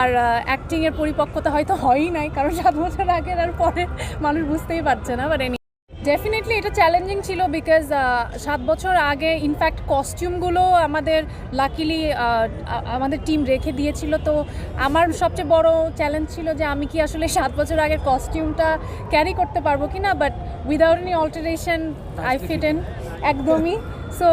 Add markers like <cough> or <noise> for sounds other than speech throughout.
আর acting এর পরিপক্কতা হয়তো হয়ই নাই কারণ সাত বছর আগের আর পরে মানুষ বুঝতেই পারছে না বাট এনি ডেফিনেটলি এটা চ্যালেঞ্জিং ছিল বিকজ সাত বছর আগে ইনফ্যাক্ট কস্টিউমগুলো আমাদের লাকিলি আমাদের টিম রেখে দিয়েছিল তো আমার সবচেয়ে বড় চ্যালেঞ্জ ছিল যে আমি কি আসলে সাত বছর আগের কস্টিউমটা ক্যারি করতে পারব কি না but without any alteration I fit in একদমই। সো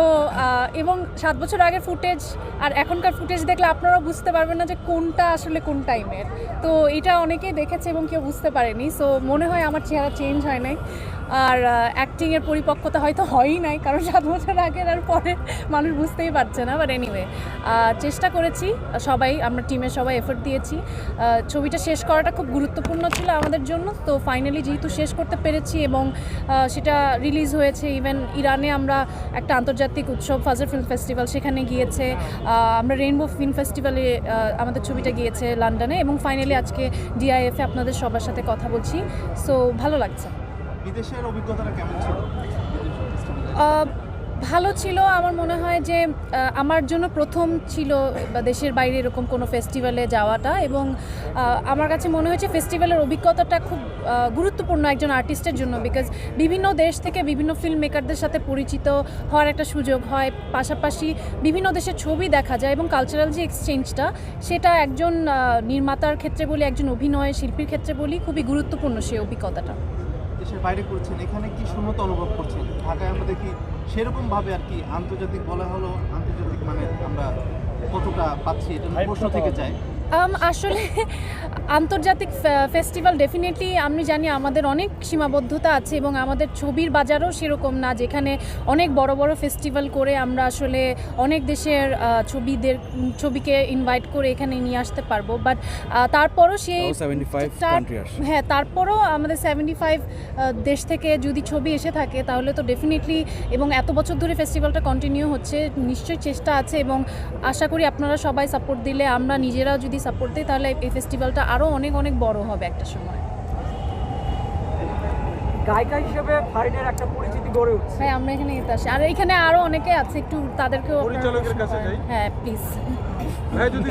এবং সাত বছর আগের ফুটেজ আর এখনকার ফুটেজ দেখলে আপনারাও বুঝতে পারবেন না যে কোনটা আসলে কোন টাইমের। তো এটা অনেকেই দেখেছে এবং কেউ বুঝতে পারেনি। সো মনে হয় আমার চেহারা চেঞ্জ হয় নাই। আর অ্যাক্টিংয়ের পরিপক্কতা হয়তো হয়ই নাই, কারণ সাত বছর আগের আর পরে মানুষ বুঝতেই পারছে না। বাট এনিওয়ে চেষ্টা করেছি। সবাই, আমরা টিমের সবাই এফোর্ট দিয়েছি। ছবিটা শেষ করাটা খুব গুরুত্বপূর্ণ ছিল আমাদের জন্য। তো ফাইনালি যেহেতু শেষ করতে পেরেছি এবং সেটা রিলিজ হয়েছে ইভেন ইরানে আমরা একটা আন্তর্জাতিক উৎসব ফাজার ফিল্ম ফেস্টিভ্যাল সেখানে গিয়েছে আমরা রেইনবো ফিল্ম ফেস্টিভ্যালে আমাদের ছবিটা গিয়েছে লন্ডনে এবং ফাইনালি আজকে ডিআইএফে আপনাদের সবার সাথে কথা বলছি। সো ভালো লাগছে। বিদেশের অভিজ্ঞতাটা কেমন ছিল? ভালো ছিল, আমার মনে হয় যে আমার জন্য প্রথম ছিল দেশের বাইরে এরকম কোনো ফেস্টিভ্যালে যাওয়াটা এবং আমার কাছে মনে হয়েছে ফেস্টিভ্যালের অভিজ্ঞতাটা খুব গুরুত্বপূর্ণ একজন আর্টিস্টের জন্য বিকজ বিভিন্ন দেশ থেকে বিভিন্ন ফিল্ম মেকারদের সাথে পরিচিত হওয়ার একটা সুযোগ হয়। পাশাপাশি বিভিন্ন দেশের ছবি দেখা যায় এবং কালচারাল যে এক্সচেঞ্জটা সেটা একজন নির্মাতার ক্ষেত্রে বলি, একজন অভিনয় শিল্পীর ক্ষেত্রে বলি, খুবই গুরুত্বপূর্ণ সেই অভিজ্ঞতাটা। দেশের বাইরে করছেন, এখানে কি শূন্যতা অনুভব করছেন? ঢাকায় দেখি সেরকমভাবে আর কি আন্তর্জাতিক বলা হলো আন্তর্জাতিক মানে আমরা কতটা পাচ্ছি এটা প্রশ্ন থেকে যায়। আসলে <laughs> আন্তর্জাতিক ফেস্টিভ্যাল ডেফিনেটলি আমি জানি আমাদের অনেক সীমাবদ্ধতা আছে এবং আমাদের ছবির বাজারও সেরকম না যেখানে অনেক বড় বড় ফেস্টিভ্যাল করে আমরা আসলে অনেক দেশের ছবিদের ছবিকে ইনভাইট করে এখানে নিয়ে আসতে পারব। বাট তারপরও সেই হ্যাঁ তারপরও আমাদের সেভেন্টি ফাইভ দেশ থেকে যদি ছবি এসে থাকে তাহলে তো ডেফিনেটলি এবং এত বছর ধরে ফেস্টিভ্যালটা কন্টিনিউ হচ্ছে নিশ্চয়ই চেষ্টা আছে এবং আশা করি আপনারা সবাই সাপোর্ট দিলে আমরা নিজেরাও যদি সাপোর্ট দিই তাহলে এই ফেস্টিভ্যালটা আরও অনেক অনেক বড় হবে একটা সময়। গায়িকা হিসেবে ফারিনের একটা পরিচিতি গড়ে উঠছে। হ্যাঁ আমরা এখানে এতে আসি। আর এখানে আরও অনেকে আছে একটু তাদেরকেও পরিচালকের কাছে যাই। হ্যাঁ প্লিজ ভাই যদি